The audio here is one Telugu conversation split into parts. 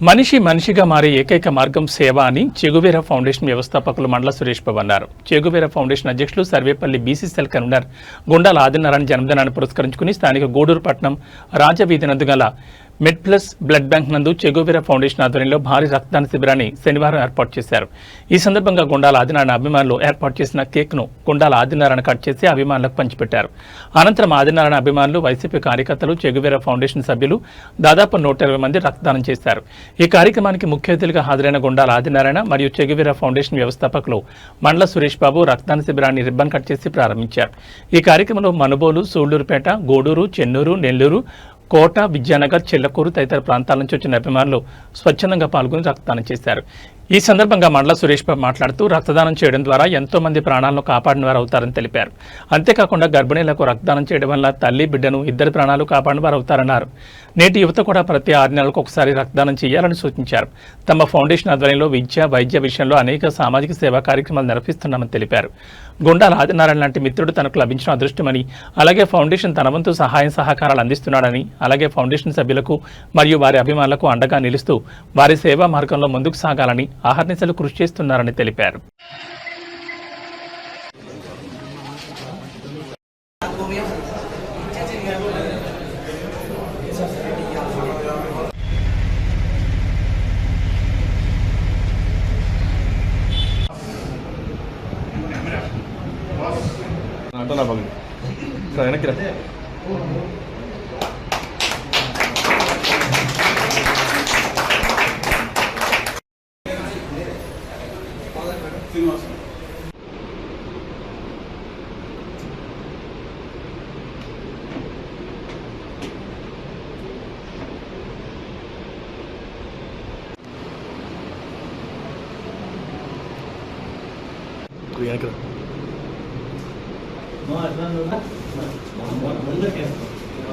మనిషి మనిషిగా మారే ఏకైక మార్గం సేవ అని చెగువేర ఫౌండేషన్ వ్యవస్థాపకులు మండల సురేష్ బాబు అన్నారు. చెగువేర ఫౌండేషన్ అధ్యక్షులు సర్వేపల్లి బీసీసీఎల్ కన్వీనర్ గుండాల ఆదినారాయణ జన్మదినాన్ని పురస్కరించుకుని స్థానిక గూడూరు పట్నం రాజవీధి నందుగల మెడ్ ప్లస్ బ్లడ్ బ్యాంక్ నందు చెగువీర ఫౌండేషన్ ఆధ్వర్యంలో భారీ రక్తదాన శిబిరాన్ని శనివారం ఏర్పాటు చేశారు. ఈ సందర్భంగా గుండాల ఆదినారాయణ అభిమానులు ఏర్పాటు చేసిన కేక్ను గుండాల ఆదినారాయణ కట్ చేసి అభిమానులకు పంచిపెట్టారు. అనంతరం ఆదినారాయణ అభిమానులు వైసీపీ కార్యకర్తలు చెగువీర ఫౌండేషన్ సభ్యులు దాదాపు నూట ఇరవై మంది రక్తదానం చేశారు. ఈ కార్యక్రమానికి ముఖ్య అతిథిగా హాజరైన గుండాల ఆదినారాయణ మరియు చెగువీర ఫౌండేషన్ వ్యవస్థాపకులు మండల సురేష్ బాబు రక్తదాన శిబిరాన్ని రిబ్బన్ కట్ చేసి ప్రారంభించారు. ఈ కార్యక్రమంలో మనుబోలు సూళ్ళూరుపేట గూడూరు చెన్నూరు నెల్లూరు కోట విద్యానగర్ చెల్లకూరు తదితర ప్రాంతాల నుంచి వచ్చిన అభిమానులు స్వచ్ఛందంగా పాల్గొని రక్తదానం చేశారు. ఈ సందర్భంగా మండల సురేష్ బాబు మాట్లాడుతూ రక్తదానం చేయడం ద్వారా ఎంతో మంది ప్రాణాలను కాపాడిన వారు అవుతారని తెలిపారు. అంతేకాకుండా గర్భిణీలకు రక్తదానం చేయడం వల్ల తల్లి బిడ్డను ఇద్దరి ప్రాణాలు కాపాడిన వారు అవుతారన్నారు నేటి యువత కూడా ప్రతి ఆరు నెలలకు ఒకసారి రక్తదానం చేయాలని సూచించారు. తమ ఫౌండేషన్ ఆధ్వర్యంలో విద్య వైద్య విషయంలో అనేక సామాజిక సేవా కార్యక్రమాలు నిర్వహిస్తున్నామని తెలిపారు. గుండాల ఆదినారాయణ లాంటి మిత్రుడు తనకు లభించిన అదృష్టమని అలాగే ఫౌండేషన్ తన వంతు సహాయం సహకారాలు అందిస్తున్నాడని అలాగే ఫౌండేషన్ సభ్యులకు మరియు వారి అభిమానులకు అండగా నిలుస్తూ వారి సేవా మార్గంలో ముందుకు సాగాలని ఆహర్నిశలు కృషి చేస్తున్నారని తెలిపారు. ఆటో పగలు ఇక్కడ వెనక్కి రా. ってますこれやけどまあなんだなんだけな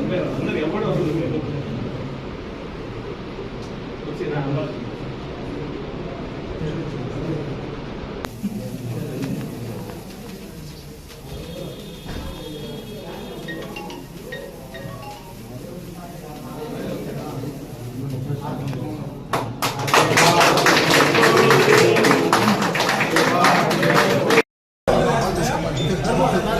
んだなんだけやばいけっちな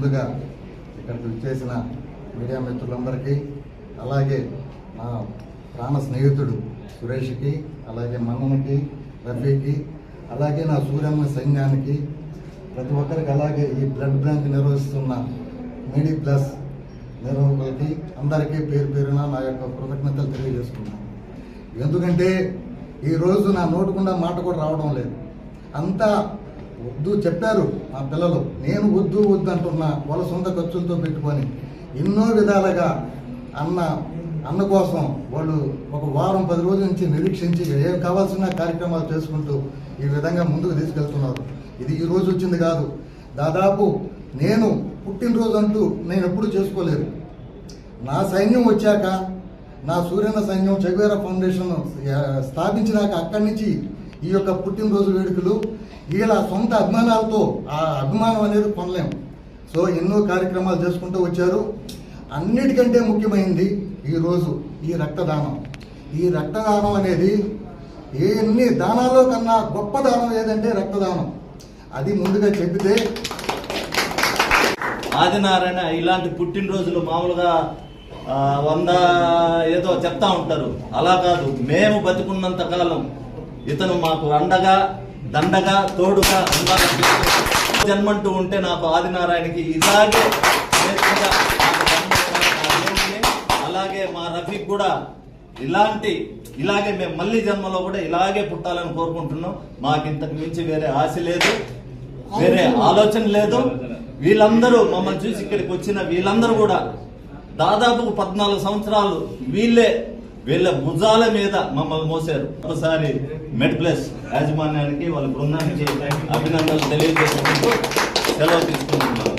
ముందుగా ఇక్కడికి వచ్చేసిన మీడియా మిత్రులందరికీ అలాగే నా ప్రాణ స్నేహితుడు సురేష్కి అలాగే మన్నకి రఫీకి అలాగే నా సూర్యమ్మ సైన్యానికి ప్రతి ఒక్కరికి అలాగే ఈ బ్లడ్ బ్యాంక్ నిర్వహిస్తున్న మీడి ప్లస్ నిర్వాహకులకి అందరికీ పేరు పేరున నా యొక్క కృతజ్ఞతలు తెలియజేసుకున్నాను ఎందుకంటే ఈరోజు నా నోటుకుండా మాట కూడా రావడం లేదు. అంతా వద్దు చెప్పారు మా పిల్లలు. నేను వద్దు వద్దు అంటున్నా వాళ్ళ సొంత ఖర్చులతో పెట్టుకొని. ఎన్నో విధాలుగా అన్న అన్న కోసం వాళ్ళు ఒక వారం పది రోజుల నుంచి నిరీక్షించి ఏం కావాల్సిన కార్యక్రమాలు చేసుకుంటూ ఈ విధంగా ముందుకు తీసుకెళ్తున్నారు. ఇది ఈ రోజు వచ్చింది కాదు. దాదాపు నేను పుట్టినరోజు అంటూ నేను ఎప్పుడూ చేసుకోలేదు. నా సైన్యం వచ్చాక నా సూర్యన సైన్యం చెగువేర ఫౌండేషన్ స్థాపించినాక అక్కడి నుంచి ఈ యొక్క పుట్టినరోజు వేడుకలు వీళ్ళ సొంత అభిమానాలతో ఆ అభిమానం అనేది కొనలేము. సో ఎన్నో కార్యక్రమాలు చేసుకుంటూ వచ్చారు. అన్నిటికంటే ముఖ్యమైనది ఈరోజు ఈ రక్తదానం. ఈ రక్తదానం అనేది ఎన్ని దానాల్లో కన్నా గొప్ప దానం ఏదంటే రక్తదానం. అది ముందుగా చెబితే ఆదినారాయణ ఇలాంటి పుట్టినరోజులు మామూలుగా వంద ఏదో చెప్తా ఉంటారు. అలా కాదు. మేము బతుకున్నంత కాలం ఇతను మాకు అండగా దండగా తోడుగా ఉండాలని జన్మంటూ ఉంటే నాకు ఆదినారాయణకి ఇలాగే అలాగే మా రఫీక్ కూడా ఇలాంటి ఇలాగే మేము మళ్ళీ జన్మలో కూడా ఇలాగే పుట్టాలని కోరుకుంటున్నాం. మాకు ఇంతకు మించి వేరే ఆశ లేదు వేరే ఆలోచన లేదు. వీళ్ళందరూ మమ్మల్ని చూసి ఇక్కడికి వచ్చిన వీళ్ళందరూ కూడా దాదాపు పద్నాలుగు సంవత్సరాలు వీళ్ళే వీళ్ళ భుజాల మీద మమ్మల్ని మోసారు. ఒకసారి మెడ్ ప్లస్ యాజమాన్యానికి వాళ్ళ బృందానికి అభినందనలు తెలియజేసుకుంటూ సెలవు తీసుకుంటున్నాను.